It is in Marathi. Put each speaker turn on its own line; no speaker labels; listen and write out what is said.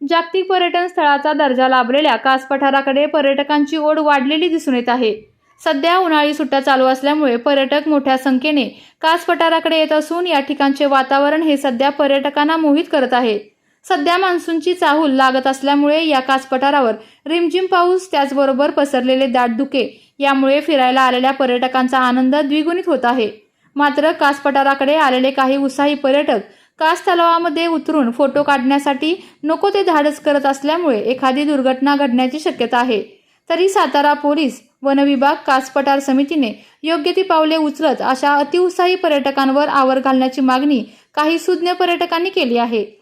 जागतिक पर्यटन स्थळाचा दर्जा लाभलेल्या कास पठाराकडे पर्यटकांची ओढ वाढलेली दिसून येत आहे. सध्या उन्हाळी सुट्ट्या चालू असल्यामुळे पर्यटक मोठ्या संख्येने कास पठाराकडे येत असून या ठिकाणचे वातावरण हे सध्या पर्यटकांना मोहित करत आहे. सध्या मान्सूनची चाहूल लागत असल्यामुळे या कास पठारावर रिमझिम पाऊस त्याचबरोबर पसरलेले दाट धुके यामुळे फिरायला आलेल्या पर्यटकांचा आनंद द्विगुणित होत आहे. मात्र कास पठाराकडे आलेले काही उत्साही पर्यटक कास तलावामध्ये उतरून फोटो काढण्यासाठी नको ते धाडस करत असल्यामुळे एखादी दुर्घटना घडण्याची शक्यता आहे. तरी सातारा पोलीस वनविभाग कासपठार कास पठार समितीने योग्य ती पावले उचलत अशा अतिउत्साही पर्यटकांवर आवर घालण्याची मागणी काही सुज्ञ पर्यटकांनी केली आहे.